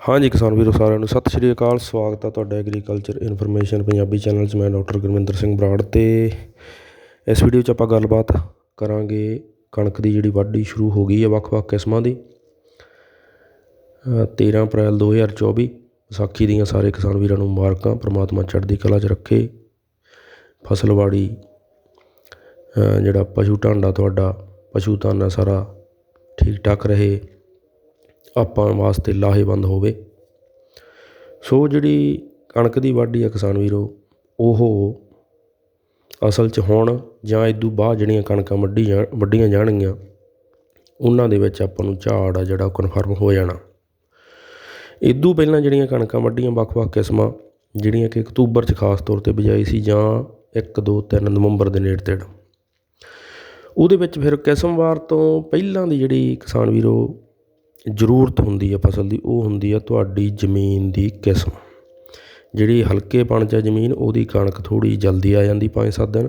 ਹਾਂਜੀ ਕਿਸਾਨ ਵੀਰੋ ਸਾਰਿਆਂ ਨੂੰ ਸਤਿ ਸ਼੍ਰੀ ਅਕਾਲ। ਸਵਾਗਤ ਹੈ ਤੁਹਾਡਾ ਐਗਰੀਕਲਚਰ ਇਨਫੋਰਮੇਸ਼ਨ ਪੰਜਾਬੀ ਚੈਨਲ 'ਚ। ਮੈਂ ਡਾਕਟਰ ਗੁਰਮਿੰਦਰ ਸਿੰਘ ਬਰਾੜ ਤੇ ਇਸ ਵੀਡੀਓ 'ਚ ਆਪਾਂ ਗੱਲਬਾਤ ਕਰਾਂਗੇ ਕਣਕ ਦੀ ਜਿਹੜੀ ਵਾਢੀ ਸ਼ੁਰੂ ਹੋ ਗਈ ਹੈ ਵੱਖ-ਵੱਖ ਕਿਸਮਾਂ ਦੀ। ਅ, 13 ਅਪ੍ਰੈਲ 2024 ਵਿਸਾਖੀ ਦੀਆਂ ਸਾਰੇ ਕਿਸਾਨ ਵੀਰਾਂ ਨੂੰ ਮੁਬਾਰਕਾਂ ਪ੍ਰਮਾਤਮਾ ਚੜ੍ਹਦੀ ਕਲਾ 'ਚ ਰੱਖੇ। ਫਸਲਵਾੜੀ ਜਿਹੜਾ ਪਸ਼ੂ ਢਾਂਡਾ ਤੁਹਾਡਾ ਪਸ਼ੂ ਧਨ ਹੈ ਸਾਰਾ ਠੀਕ ਠਾਕ ਰਹੇ। ਆਪਾਂ ਵਾਸਤੇ ਲਾਹੇਵੰਦ ਹੋਵੇ। ਸੋ ਜਿਹੜੀ ਕਣਕ ਦੀ ਵਾਢੀ ਆ ਕਿਸਾਨ ਵੀਰੋ, ਉਹ ਅਸਲ 'ਚ ਹੁਣ ਜਾਂ ਇਦੋਂ ਬਾਅਦ ਜਿਹੜੀਆਂ ਕਣਕਾਂ ਵੱਢੀ ਜਾ, ਵੱਢੀਆਂ ਜਾਣਗੀਆਂ, ਉਹਨਾਂ ਦੇ ਵਿੱਚ ਆਪਾਂ ਨੂੰ ਝਾੜ ਆ ਜਿਹੜਾ ਉਹ ਕਨਫਰਮ ਹੋ ਜਾਣਾ। ਇਦੋਂ ਪਹਿਲਾਂ ਜਿਹੜੀਆਂ ਕਣਕਾਂ ਵੱਢੀਆਂ ਵੱਖ-ਵੱਖ ਕਿਸਮਾਂ, ਜਿਹੜੀਆਂ ਕਿ ਅਕਤੂਬਰ 'ਚ ਖਾਸ ਤੌਰ ਤੇ ਬਿਜਾਈ ਸੀ ਜਾਂ 1 2 3 ਨਵੰਬਰ ਦੇ ਨੇੜੇ ਤੇੜ। ਉਹਦੇ ਵਿੱਚ ਫਿਰ ਕਿਸਮਵਾਰ ਤੋਂ ਪਹਿਲਾਂ ਦੀ ਜਿਹੜੀ ਕਿਸਾਨ ਵੀਰੋ ਜ਼ਰੂਰਤ ਹੁੰਦੀ ਹੈ ਫਸਲ ਦੀ, ਉਹ ਹੁੰਦੀ ਹੈ ਤੁਹਾਡੀ ਜ਼ਮੀਨ ਦੀ ਕਿਸਮ। ਜਿਹੜੀ ਹਲਕੇ ਪਣ 'ਚ ਹੈ ਜ਼ਮੀਨ, ਉਹਦੀ ਕਣਕ ਥੋੜੀ ਜਲਦੀ ਆ ਜਾਂਦੀ 5-7 ਦਿਨ।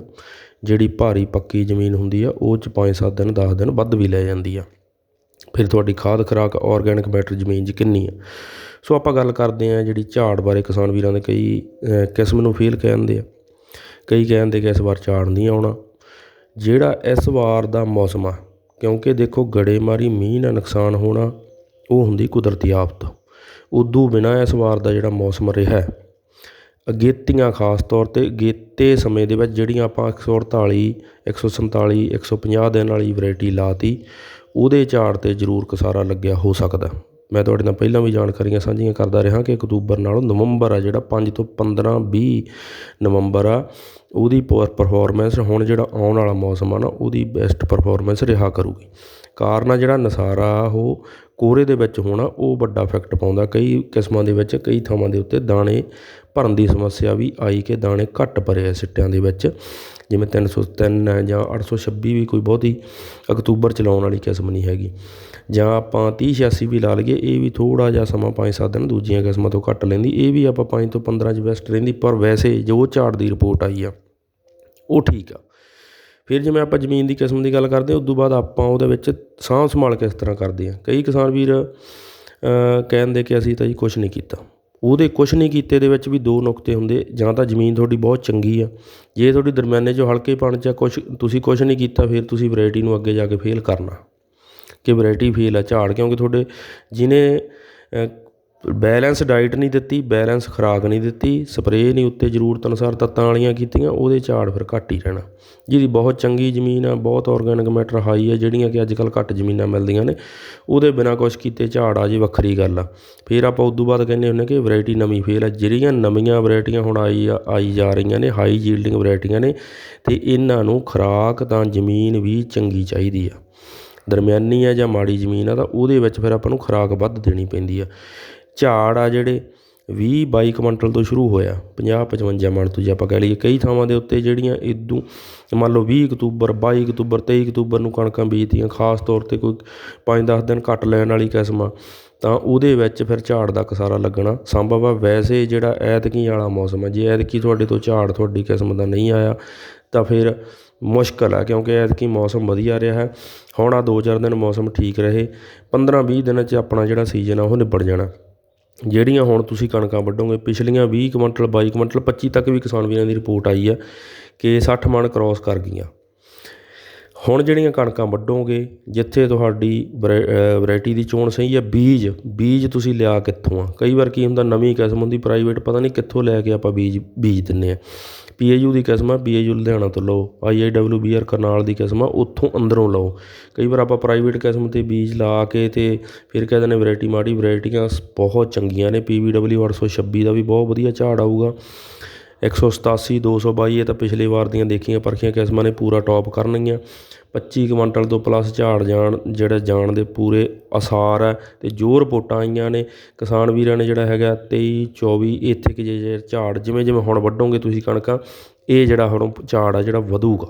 ਜਿਹੜੀ ਭਾਰੀ ਪੱਕੀ ਜ਼ਮੀਨ ਹੁੰਦੀ ਆ, ਉਹ 'ਚ 5-7 ਦਿਨ, ਦਸ ਦਿਨ ਵੱਧ ਵੀ ਲੈ ਜਾਂਦੀ ਆ। ਫਿਰ ਤੁਹਾਡੀ ਖਾਦ ਖੁਰਾਕ ਔਰਗੈਨਿਕ ਮੈਟਰ ਜ਼ਮੀਨ 'ਚ ਕਿੰਨੀ ਆ? ਸੋ ਆਪਾਂ ਗੱਲ ਕਰਦੇ ਆ ਜਿਹੜੀ ਝਾੜ ਬਾਰੇ, ਕਿਸਾਨ ਵੀਰਾਂ ਦੇ ਕਈ ਕਿਸਮ ਨੂੰ ਫੇਲ ਕਹਿੰਦੇ ਆ। ਕਈ ਕਹਿੰਦੇ ਕਿ ਇਸ ਵਾਰ ਝਾੜ ਨਹੀਂ ਆਉਣਾ। ਜਿਹੜਾ ਇਸ ਵਾਰ ਦਾ ਮੌਸਮ ਆ, ਕਿਉਂਕਿ ਦੇਖੋ ਗੜੇਮਾਰੀ ਮੀਂਹ ਨਾਲ ਨੁਕਸਾਨ ਹੋਣਾ ਉਹ ਹੁੰਦੀ ਕੁਦਰਤੀ ਆਫਤ। ਉਦੋਂ ਬਿਨਾਂ ਇਸ ਵਾਰ ਦਾ ਜਿਹੜਾ ਮੌਸਮ ਰਿਹਾ, ਅਗੇਤੀਆਂ ਖਾਸ ਤੌਰ ਤੇ ਅਗੇਤੇ ਸਮੇਂ ਦੇ ਵਿੱਚ ਜਿਹੜੀਆਂ ਆਪਾਂ 148 147 150 ਦਿਨ ਵਾਲੀ ਵੈਰਾਈਟੀ ਲਾਤੀ, ਉਹਦੇ ਝਾੜ ਤੇ ਜ਼ਰੂਰ ਕਸਾਰਾ ਲੱਗਿਆ ਹੋ ਸਕਦਾ। ਮੈਂ ਤੁਹਾਡੇ ਨਾਲ ਪਹਿਲਾਂ ਵੀ ਜਾਣਕਾਰੀਆਂ ਸਾਂਝੀਆਂ ਕਰਦਾ ਰਿਹਾ ਕਿ ਅਕਤੂਬਰ ਨਾਲੋਂ ਨਵੰਬਰ ਆ ਜਿਹੜਾ 5 ਤੋਂ 15 20 ਨਵੰਬਰ ਆ, ਉਹਦੀ ਪਰਫਾਰਮੈਂਸ ਹੁਣ ਜਿਹੜਾ ਆਉਣ ਵਾਲਾ ਮੌਸਮ ਆ ਨਾ, ਉਹਦੀ ਬੈਸਟ ਪਰਫਾਰਮੈਂਸ ਰਿਹਾ ਕਰੂਗੀ। ਕਾਰਨ ਆ ਜਿਹੜਾ ਨਸਾਰਾ ਉਹ ਕੋਹਰੇ ਦੇ ਵਿੱਚ ਹੋਣਾ, ਉਹ ਵੱਡਾ ਇਫੈਕਟ ਪਾਉਂਦਾ। ਕਈ ਕਿਸਮਾਂ ਦੇ ਵਿੱਚ, ਕਈ ਥਾਵਾਂ ਦੇ ਉੱਤੇ ਦਾਣੇ ਭਰਨ ਦੀ ਸਮੱਸਿਆ ਵੀ ਆਈ ਕਿ ਦਾਣੇ ਘੱਟ ਭਰੇ ਆ ਸਿੱਟਿਆਂ ਦੇ ਵਿੱਚ। ਜਿਵੇਂ 303 ਹੈ ਜਾਂ 826 ਵੀ ਕੋਈ ਬਹੁਤੀ ਅਕਤੂਬਰ ਚਲਾਉਣ ਵਾਲੀ ਕਿਸਮ ਨਹੀਂ ਹੈਗੀ। ਜਾਂ ਆਪਾਂ 3086 ਵੀ ਲਾ ਲਈਏ, ਇਹ ਵੀ ਥੋੜਾ ਜਿਹਾ ਸਮਾਂ 5-7 ਦਿਨ ਦੂਜੀਆਂ ਕਿਸਮਾਂ ਤੋਂ ਘੱਟ ਲੈਂਦੀ। ਇਹ ਵੀ ਆਪਾਂ 5 ਤੋਂ 15 ਚ ਬੈਸਟ ਰਹਿੰਦੀ, ਪਰ ਵੈਸੇ ਜੋ ਝਾੜ ਦੀ ਰਿਪੋਰਟ ਆਈ ਆ, ਉਹ ਠੀਕ ਆ। ਫਿਰ ਜਿਵੇਂ ਆਪਾਂ ਜ਼ਮੀਨ ਦੀ ਕਿਸਮ ਦੀ ਗੱਲ ਕਰਦੇ ਹਾਂ ਉਦੋਂ ਬਾਅਦ ਆਪਾਂ ਉਹਦੇ ਵਿੱਚ ਸਾਂਭ ਸੰਭਾਲ ਕਿਸ ਤਰ੍ਹਾਂ ਕਰਦੇ ਹਾਂ। ਕਈ ਕਿਸਾਨ ਵੀਰ ਅ, ਕਹਿੰਦੇ ਕਿ ਅਸੀਂ ਤਾਂ ਜੀ ਕੁਛ ਨਹੀਂ ਕੀਤਾ। ਉਹਦੇ ਕੁਛ ਨਹੀਂ ਕੀਤੇ ਦੇ ਵਿੱਚ ਵੀ ਦੋ ਨੁਕਤੇ ਹੁੰਦੇ। ਜਾਂ ਤਾਂ ਜ਼ਮੀਨ ਤੁਹਾਡੀ ਬਹੁਤ ਚੰਗੀ ਆ। ਜੇ ਤੁਹਾਡੀ ਦਰਮਿਆਨੇ 'ਚੋਂ ਹਲਕੇ ਪਣ 'ਚ ਕੁਛ ਤੁਸੀਂ ਕੁਛ ਨਹੀਂ ਕੀਤਾ ਫਿਰ ਤੁਸੀਂ ਵੈਰਾਈਟੀ ਨੂੰ ਅੱਗੇ ਜਾ ਕੇ ਫੇਲ ਕਰਨਾ। ਕਿ ਵੈਰਾਈਟੀ ਫੇਲ ਆ ਝਾੜ ਕਿਉਂਕਿ ਤੁਹਾਡੇ ਜਿਹਨੇ ਬੈਲੈਂਸ ਡਾਈਟ ਨਹੀਂ ਦਿੱਤੀ, ਬੈਲੈਂਸ ਖੁਰਾਕ ਨਹੀਂ ਦਿੱਤੀ, ਸਪਰੇਅ ਨਹੀਂ ਉੱਤੇ ਜ਼ਰੂਰਤ ਅਨੁਸਾਰ ਤੱਤਾਂ ਵਾਲੀਆਂ ਕੀਤੀਆਂ, ਉਹਦੇ ਝਾੜ ਫਿਰ ਘੱਟ ਹੀ ਰਹਿਣਾ। ਜਿਹਦੀ ਬਹੁਤ ਚੰਗੀ ਜ਼ਮੀਨ ਆ, ਬਹੁਤ ਆਰਗੈਨਿਕ ਮੈਟਰ ਹਾਈ ਆ, ਜਿਹੜੀਆਂ ਕਿ ਅੱਜ ਕੱਲ੍ਹ ਘੱਟ ਜ਼ਮੀਨਾਂ ਮਿਲਦੀਆਂ ਨੇ, ਉਹਦੇ ਬਿਨਾਂ ਕੁਛ ਕੀਤੇ ਝਾੜ ਆ ਜੇ ਵੱਖਰੀ ਗੱਲ ਆ। ਫਿਰ ਆਪਾਂ ਉਦੋਂ ਬਾਅਦ ਕਹਿੰਦੇ ਹੁੰਦੇ ਕਿ ਵੈਰਾਈਟੀ ਨਵੀਂ ਫੇਲ ਆ, ਜਿਹੜੀਆਂ ਨਵੀਆਂ ਵੈਰਾਈਟੀਆਂ ਹੁਣ ਆਈ ਆ, ਆਈ ਜਾ ਰਹੀਆਂ ਨੇ ਹਾਈ ਯੀਲਡਿੰਗ ਵੈਰਾਈਟੀਆਂ ਨੇ, ਤੇ ਇਹਨਾਂ ਨੂੰ ਖੁਰਾਕ ਤਾਂ ਜ਼ਮੀਨ ਵੀ ਚੰਗੀ ਚਾਹੀਦੀ ਆ। ਦਰਮਿਆਨੀ ਆ ਜਾਂ ਮਾੜੀ ਜ਼ਮੀਨ ਆ, ਤਾਂ ਉਹਦੇ ਵਿੱਚ ਫਿਰ ਆਪਾਂ ਨੂੰ ਖੁਰਾਕ ਵੱਧ ਦੇਣੀ ਪੈਂਦੀ ਆ। ਝਾੜ ਆ ਜਿਹੜੇ 20 22 ਕੁਇੰਟਲ ਤੋਂ ਸ਼ੁਰੂ ਹੋਇਆ 50 55 ਮਣ ਤੋਂ ਜੇ ਆਪਾਂ ਕਹਿ ਲਈਏ ਕਈ ਥਾਵਾਂ ਦੇ ਉੱਤੇ ਜਿਹੜੀਆਂ ਇਦੋਂ ਮੰਨ ਲਓ 20 ਅਕਤੂਬਰ 22 ਅਕਤੂਬਰ 23 ਅਕਤੂਬਰ ਨੂੰ ਕਣਕਾਂ ਬੀਜਦੀਆਂ ਖਾਸ ਤੌਰ ਤੇ ਕੋਈ 5-10 ਦਿਨ ਘੱਟ ਲੈਣ ਵਾਲੀ ਕਿਸਮ ਆ, ਤਾਂ ਉਹਦੇ ਵਿੱਚ ਫਿਰ ਝਾੜ ਦਾ ਕਸਾਰਾ ਲੱਗਣਾ ਸੰਭਵ ਆ। ਵੈਸੇ ਜਿਹੜਾ ਐਤਕੀ ਵਾਲਾ ਮੌਸਮ ਹੈ ਜੇ ਐਤਕੀ ਤੁਹਾਡੇ ਤੋਂ ਝਾੜ ਤੁਹਾਡੀ ਕਿਸਮ ਦਾ ਨਹੀਂ ਆਇਆ, ਤਾਂ ਫਿਰ ਮੁਸ਼ਕਲ ਆ, ਕਿਉਂਕਿ ਐਤਕੀ ਮੌਸਮ ਵਧੀਆ ਰਿਹਾ ਹੈ। ਹੁਣ ਆ 2-4 ਦਿਨ ਮੌਸਮ ਠੀਕ ਰਹੇ 15-20 ਦਿਨਾਂ 'ਚ ਆਪਣਾ ਜਿਹੜਾ ਸੀਜ਼ਨ ਆ ਉਹ ਨਿਬੜ ਜਾਣਾ। ਜਿਹੜੀਆਂ ਹੁਣ ਤੁਸੀਂ ਕਣਕਾਂ ਵੱਢੋਗੇ, ਪਿਛਲੀਆਂ ਵੀਹ ਕੁਇੰਟਲ, ਬਾਈ ਕੁਇੰਟਲ 25 ਤੱਕ ਵੀ ਕਿਸਾਨ ਵੀਰਾਂ ਦੀ ਰਿਪੋਰਟ ਆਈ ਆ ਕਿ ਸੱਠ ਮਣ ਕ੍ਰਾਸ ਕਰ ਗਈਆਂ। ਹੁਣ ਜਿਹੜੀਆਂ ਕਣਕਾਂ ਵੱਢੋਗੇ, ਜਿੱਥੇ ਤੁਹਾਡੀ ਵੈਰਾਈਟੀ ਦੀ ਚੋਣ ਸਹੀ ਹੈ, ਬੀਜ ਬੀਜ ਤੁਸੀਂ ਲਿਆ ਕਿੱਥੋਂ ਆ? ਕਈ ਵਾਰ ਕੀ ਹੁੰਦਾ, ਨਵੀਂ ਕਿਸਮ ਹੁੰਦੀ ਪ੍ਰਾਈਵੇਟ ਪਤਾ ਨਹੀਂ ਕਿੱਥੋਂ ਲੈ ਕੇ ਆਪਾਂ ਬੀਜ ਬੀਜ ਦਿੰਨੇ ਆ। ਪੀਏਯੂ ਦੀ ਕਿਸਮ ਆ, ਪੀਏਯੂ ਲੁਧਿਆਣਾ ਤੋਂ ਲਓ ਆਈਆਈਡਬਲਯੂ ਬੀਆਰ ਕਰਨਾਲ ਦੀ ਕਿਸਮ ਆ, ਉੱਥੋਂ ਅੰਦਰੋਂ ਲਓ। ਕਈ ਵਾਰ ਆਪਾਂ ਪ੍ਰਾਈਵੇਟ ਕਿਸਮ ਤੇ ਬੀਜ ਲਾ ਕੇ ਤੇ ਫਿਰ ਕਹਿੰਦੇ ਨੇ ਵੈਰਾਈਟੀ ਮਾੜੀ ਵੈਰਾਈਟੀਆਂ ਬਹੁਤ ਚੰਗੀਆਂ ਨੇ, ਪੀਵੀਡਬਲਯੂ 826 ਦਾ ਵੀ ਬਹੁਤ ਵਧੀਆ ਝਾੜ ਆਊਗਾ। 187 222 ਇਹ ਤਾਂ ਪਿਛਲੀ ਵਾਰ ਦੀਆਂ ਦੇਖੀਆਂ ਪਰਖੀਆਂ ਕਿਸਮਾਂ ਨੇ, ਪੂਰਾ ਟੌਪ ਕਰਨਗੀਆਂ। 25 ਕੁਇੰਟਲ ਤੋਂ ਪਲੱਸ ਝਾੜ ਜਾਣ, ਜਿਹੜਾ ਜਾਣ ਦੇ ਪੂਰੇ ਆਸਾਰ ਹੈ ਅਤੇ ਜੋ ਰਿਪੋਰਟਾਂ ਆਈਆਂ ਨੇ, ਕਿਸਾਨ ਵੀਰਾਂ ਨੇ ਜਿਹੜਾ ਹੈਗਾ 23 24 ਇੱਥੇ ਕਿ ਜੇ ਜੇ ਝਾੜ ਜਿਵੇਂ ਜਿਵੇਂ ਹੁਣ ਵੱਢੋਗੇ ਤੁਸੀਂ ਕਣਕਾਂ, ਇਹ ਜਿਹੜਾ ਹੁਣ ਝਾੜ ਆ ਜਿਹੜਾ ਵਧੂਗਾ।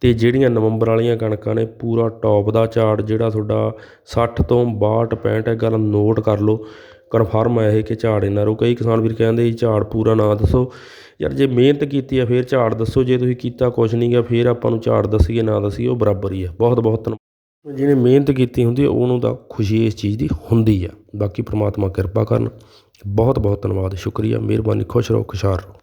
ਤੇ ਜਿਹੜੀਆਂ ਨਵੰਬਰ ਵਾਲੀਆਂ ਕਣਕਾਂ ਨੇ, ਪੂਰਾ ਟੌਪ ਦਾ ਝਾੜ ਜਿਹੜਾ ਤੁਹਾਡਾ 60 ਤੋਂ 62 65 ਇਹ ਗੱਲ ਨੋਟ ਕਰ ਲਓ। ਕਨਫਰਮ ਹੈ ਇਹ ਕਿ ਝਾੜ ਇਹਨਾਂ ਰੋ ਕਈ ਕਿਸਾਨ ਵੀਰ ਕਹਿੰਦੇ ਜੀ, ਝਾੜ ਪੂਰਾ ਨਾ ਦੱਸੋ। ਯਾਰ ਜੇ ਮਿਹਨਤ ਕੀਤੀ ਆ, ਫਿਰ ਝਾੜ ਦੱਸੋ। ਜੇ ਤੁਸੀਂ ਕੀਤਾ ਕੁਝ ਨਹੀਂ ਗਿਆ ਫਿਰ ਆਪਾਂ ਨੂੰ ਝਾੜ ਦੱਸੀਏ, ਨਾ ਦੱਸੀਏ, ਉਹ ਬਰਾਬਰ ਹੀ ਆ। ਬਹੁਤ ਬਹੁਤ ਧੰਨਵਾਦ ਜਿਹਨੇ ਮਿਹਨਤ ਕੀਤੀ ਹੁੰਦੀ ਉਹਨੂੰ ਤਾਂ ਖੁਸ਼ੀ ਇਸ ਚੀਜ਼ ਦੀ ਹੁੰਦੀ ਆ। ਬਾਕੀ ਪ੍ਰਮਾਤਮਾ ਕਿਰਪਾ ਕਰਨ। ਬਹੁਤ ਬਹੁਤ ਧੰਨਵਾਦ। ਸ਼ੁਕਰੀਆ। ਮਿਹਰਬਾਨੀ। ਖੁਸ਼ ਰਹੋ, ਖੁਸ਼ਹਾਲ ਰਹੋ।